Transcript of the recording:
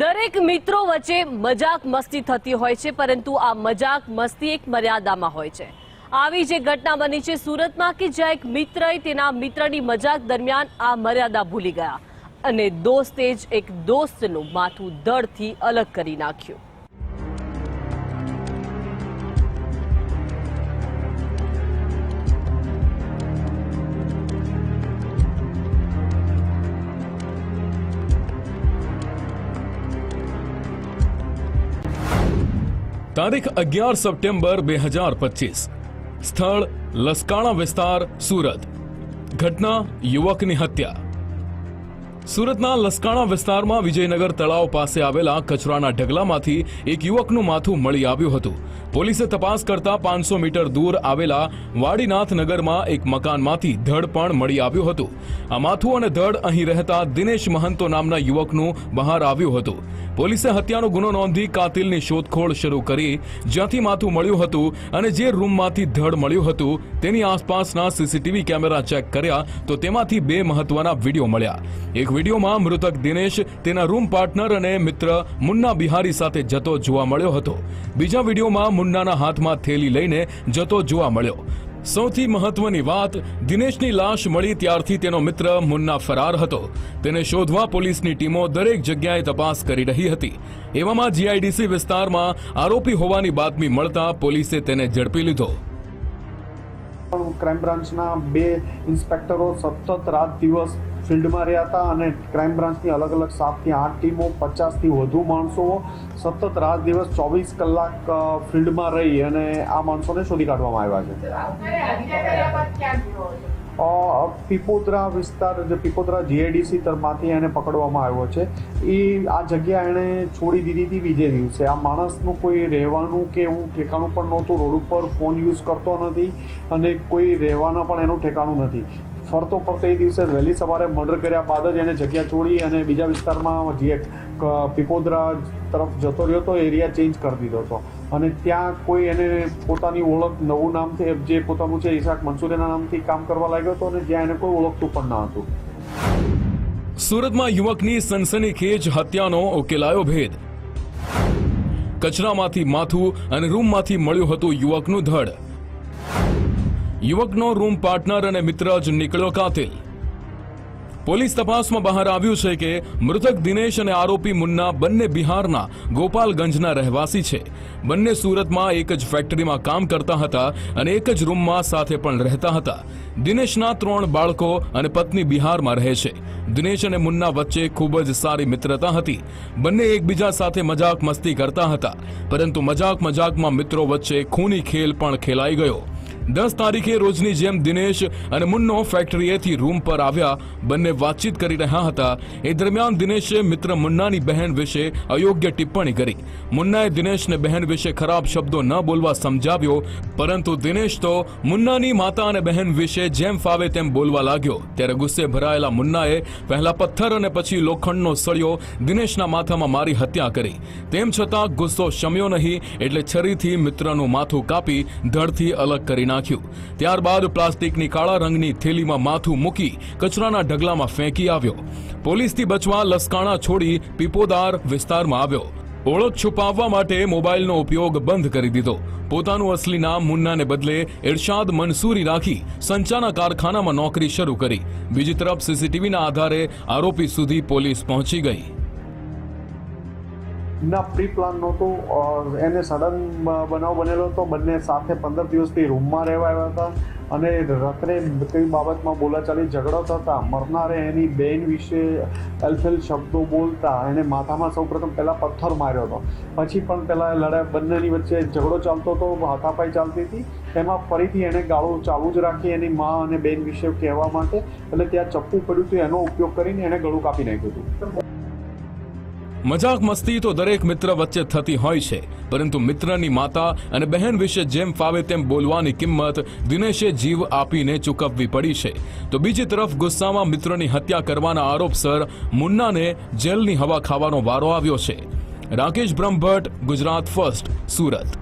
દરેક મિત્રો વચ્ચે મજાક મસ્તી થતી હોય છે, પરંતુ આ મજાક મસ્તી એક મર્યાદામાં હોય છે. આવી જે ઘટના બની છે સુરતમાં કે જ્યાં એક મિત્રએ તેના મિત્રની મજાક દરમિયાન આ મર્યાદા ભૂલી ગયા અને દોસ્તે જ એક દોસ્તનું માથું દળથી અલગ કરી નાખ્યું. તારીખ અગિયાર સપ્ટેમ્બર બે હજાર પચીસ. સ્થળ લસકાણા વિસ્તાર સુરત. ઘટના યુવકની હત્યા. સુરતના લસકાણા વિસ્તારમાં વિજયનગર તળાવ પાસે આવેલા કચરાના ઢગલામાંથી એક યુવકનું માથું મળી આવ્યું હતું. પોલીસે તપાસ કરતા પાંચસો મીટર દૂર આવેલા વાડીનાથનગરમાં એક મકાનમાંથી ધડ પણ મળી આવ્યું હતું. આ માથું અને ધડ અહીં રહેતા દિનેશ મહંતો નામના યુવકનું બહાર આવ્યું હતું. પોલીસે હત્યાનો ગુનો નોંધી કાતિલની શોધખોળ શરૂ કરી, જ્યાંથી માથું મળ્યું હતું અને જે રૂમમાંથી ધડ મળ્યું હતું તેની આસપાસના સીસીટીવી કેમેરા ચેક કર્યા તો તેમાંથી બે મહત્વના વીડિયો મળ્યા. એક વિડીયોમાં મૃતક દિનેશ, તેના રૂમ પાર્ટનર અને મિત્ર મુન્ના બિહારી સાથે જતો જોવા મળ્યો હતો. બીજા વિડીયોમાં મુન્નાના હાથમાં થેલી લઈને જતો જોવા મળ્યો. સૌથી મહત્વની વાત, દિનેશની લાશ મળી ત્યારથી તેનો મિત્ર મુન્ના ફરાર હતો. તેને શોધવા પોલીસની ટીમો દરેક જગ્યાએ તપાસ કરી રહી હતી. એવામાં જીઆઈડીસી વિસ્તારમાં આરોપી હોવાની બાતમી મળતા પોલીસે તેને ઝડપી લીધો. ક્રાઇમ બ્રાન્ચના બે ઇન્સ્પેક્ટરો સતત રાત દિવસ ફિલ્ડમાં રહ્યા હતા અને ક્રાઇમ બ્રાન્ચની અલગ અલગ સાતથી આઠ ટીમો, પચાસથી વધુ માણસો સતત રાત દિવસ ચોવીસ કલાક ફિલ્ડમાં રહી અને આ માણસોને શોધી કાઢવામાં આવ્યા છે. પીપોદરા વિસ્તાર, જે પીપોદરા જીઆઈડીસી તરફમાંથી એને પકડવામાં આવ્યો છે. એ આ જગ્યા એણે છોડી દીધી હતી બીજે દિવસે. આ માણસનું કોઈ રહેવાનું કે એવું ઠેકાણું પણ નહોતું. રોડ ઉપર ફોન યુઝ કરતો નથી અને કોઈ રહેવાના પણ એનું ઠેકાણું નથી. ફરતો ફરતો એ દિવસે વહેલી સવારે મર્ડર કર્યા બાદ જ એને જગ્યા છોડી અને બીજા વિસ્તારમાં જે પીપોદરા તરફ જતો રહ્યો તો એરિયા ચેન્જ કરી દીધો હતો. અને ત્યાં કોઈ એને પોતાની ઓળખ, નવું નામથી જે પોતાનું છે, ઈશાક મંસૂરીના નામથી કામ કરવા લાગ્યો હતો અને જ્યાં એને કોઈ ઓળખતું પણ ન હતું. સુરતમાં યુવકની સનસનીખેજ હત્યાનો ઉકેલાયો ભેદ. કચરામાંથી માથું અને રૂમમાંથી મળ્યું હતું યુવકનું ધડ. યુવકનો રૂમ પાર્ટનર અને મિત્ર જ નીકળ્યો કાતિલ. પોલીસ તપાસમાં બહાર આવ્યું છે કે મૃતક દિનેશ અને આરોપી મુન્ના બંને બિહારના ગોપાલગંજના રહેવાસી છે. બંને સુરતમાં એક જ ફેક્ટરીમાં કામ કરતા હતા અને એક જ રૂમમાં સાથે પણ રહેતા હતા. દિનેશના ત્રણ બાળકો અને પત્ની બિહારમાં રહે છે. દિનેશ અને મુન્ના વચ્ચે ખૂબ જ સારી મિત્રતા હતી. બંને એકબીજા સાથે મજાક મસ્તી કરતા હતા. પરંતુ મજાક મજાકમાં મિત્રો વચ્ચે ખૂની ખેલ પણ ખેલાઈ ગયો. દસ તારીખે રોજની જેમ દિનેશ અને મુન્નો ફેક્ટરીએથી રૂમ પર આવ્યા. બંને વાતચીત કરી રહ્યા હતા. એ દરમિયાન દિનેશે મિત્ર મુન્નાની બહેન વિશે અયોગ્ય ટિપ્પણી કરી. મુન્નાએ દિનેશને બહેન વિશે ખરાબ શબ્દો ન બોલવા સમજાવ્યો, પરંતુ દિનેશ તો મુન્નાની માતા અને બહેન વિશે જેમ ફાવે તેમ બોલવા લાગ્યો. ત્યારે ગુસ્સે ભરાયેલા મુન્નાએ પહેલા પથ્થર અને પછી લોખંડનો સળિયો દિનેશના માથામાં મારી હત્યા કરી. તેમ છતાં ગુસ્સો શમ્યો નહીં, એટલે છરીથી મિત્રનું માથું કાપી ધડથી અલગ કરી નાખ્યું. ત્યારબાદ પ્લાસ્ટિકની કાળા રંગની થેલીમાં માથું મૂકી કચરાના ઢગલામાં ફેંકી આવ્યો. પોલીસથી બચવા લસકાણા છોડી પીપોદાર વિસ્તારમાં આવ્યો. ઓળખ છુપાવવા માટે મોબાઈલનો ઉપયોગ બંધ કરી દીધો. પોતાનું અસલી નામ મુન્નાને બદલે ઇરશાદ મંસૂરી રાખી સંચાના કારખાનામાં નોકરી શરૂ કરી. બીજી તરફ સીસીટીવીના આધારે આરોપી સુધી પોલીસ પહોંચી ગઈ. ના પ્રી પ્લાન નહોતું એને સડન બનાવ બનેલો હતો. બંને સાથે પંદર દિવસથી રૂમમાં રહેવા આવ્યા હતા. અને રાત્રે કઈ બાબતમાં બોલાચાલી ઝઘડો થતા. મરનારે એની બેન વિશે અલફેલ શબ્દો બોલતા. એને માથામાં સૌપ્રથમ પહેલાં પથ્થર માર્યો હતો. પછી પણ પહેલાં લડાઈ, બંનેની વચ્ચે ઝઘડો ચાલતો હતો, હાથાપાઈ ચાલતી હતી. એમાં ફરીથી એણે ગાળો ચાલુ જ રાખી એની મા અને બેન વિશે કહેવા માટે. એટલે ત્યાં ચપ્પુ પડ્યું હતું, એનો ઉપયોગ કરીને એણે ગળું કાપી નાખ્યું હતું. મજાક મસ્તી તો દરેક મિત્ર વચ્ચે થતી હોય છે, પરંતુ મિત્રની માતા અને બહેન વિશે જેમ ફાવે તેમ બોલવાની કિંમત દિનેશે જીવ આપીને ચૂકવવી પડી છે. તો બીજી તરફ ગુસ્સામાં મિત્રની હત્યા કરવાના આરોપસર મુન્નાને જેલની હવા ખાવાનો વારો આવ્યો છે. રાકેશ બ્રહ્મભટ્ટ, ગુજરાત ફર્સ્ટ, સુરત.